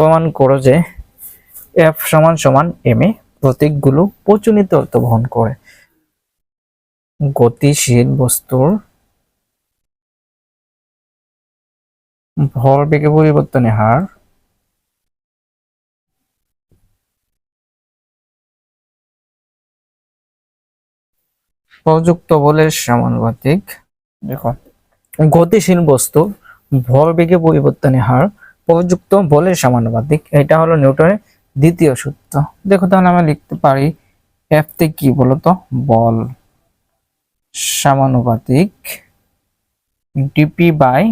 প্রমাণ করো যে এফ সমান সমান এম এ প্রতীকগুলো প্রচলিত অর্থ বহন করে। গতিশীল বস্তুর ভরবেগে পরিবর্তনের হার প্রযুক্ত বলের সমানুপাতিক। দেখো, গতিশীল বস্তু ভরবেগে পরিবর্তনের হার প্রযুক্ত বলের সমানুপাতিক এটা হলো নিউটনের দ্বিতীয় সূত্র। দেখো তাহলে আমরা লিখতে পারি এফ তে কি বলতো? বল। সমানুপাতিক ডিপি বাই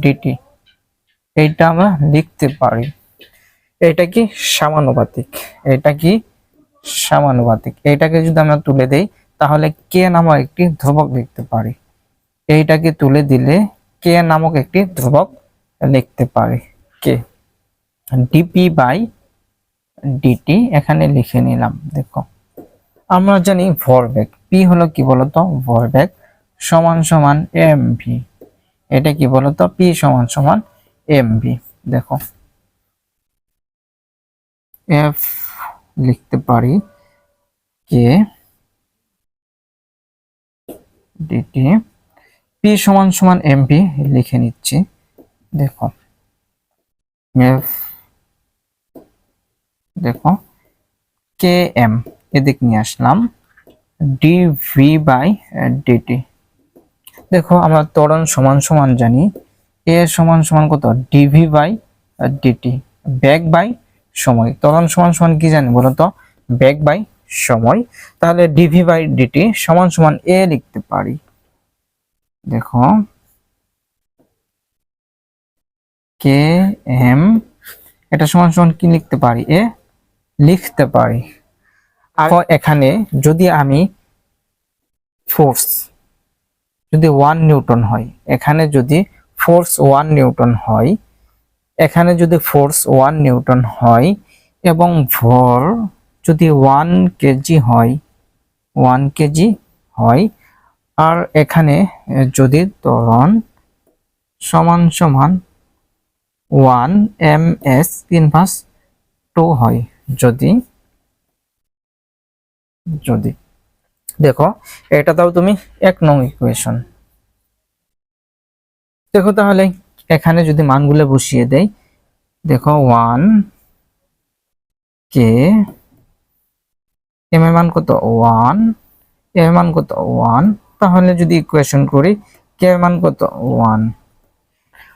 ডিটি এইটা আমরা লিখতে পারি। এটা কি সমানুপাতিক? এটা কি সমানুপাতিক? এইটাকে যদি আমরা তুলে দেই, তাহলে কে নামক একটি ধ্রুবক লিখতে পারি। এইটাকে তুলে দিলে কে নামক একটি ধ্রুবক লিখতে পারি। কে? ডিপি বাই ডিটি এখানে লিখে নিলাম, দেখো। আমরা জানি ভরবেগ পি হলো কি বলতো? ভরবেগ সমান সমান এম ভি এটা কি বলতো? পি সমান সমান এম ভি দেখো। এফ লিখতে পারি কে ডিটি পি সমান সমান এম ভি লিখে নিচ্ছি, দেখো। দেখো কে এম এদিক নিয়ে আসলাম ডি বাই ডিটি দেখো, আমরা ত্বরণ সমান সমান জানি এ সমান সমান কত? ডিভি বাই ডিটি ব্যাগ বাই সময়। ত্বরণ সমান সমান কি জানি বলো তো? ব্যাগ বাই সময়। তাহলে ডিভি বাই ডিটি সমান সমান এ লিখতে পারি। দেখো কে এম এটা সমান সমান কি লিখতে পারি? এ লিখতে পারি। আর এখানে যদি আমি ফোর্স যদি ওয়ান নিউটন হয় এখানে যদি ফোর্স ওয়ান নিউটন হয় এখানে যদি ফোর্স ওয়ান নিউটন হয় এবং ভর যদি ওয়ান কেজি হয় ওয়ান কেজি হয় আর এখানে যদি ত্বরণ সমান সমান one m s inverse two হয় যদি যদি। দেখো, এটা দাও তুমি এক নং ইকুয়েশন দেখো তাহলে, এখানে যদি মানগুলো বসিয়ে দেই, দেখো ওয়ান কে, এম এর মান কত? ওয়ান, এম এর মান কত? ওয়ান। তাহলে যদি ইকুয়েশন করি, কে মান কত? ওয়ান।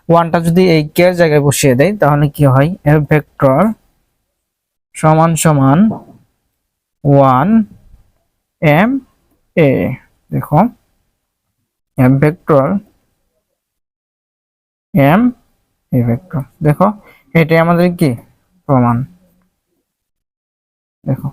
ওয়ানটা যদি এই কে জায়গায় বসিয়ে দেয় তাহলে কি হয়? এর ভেক্টর সমান সমান ওয়ান এম এ। দেখো, m vector, m a vector. দেখো, এটাই আমাদের কি? প্রমাণ। দেখো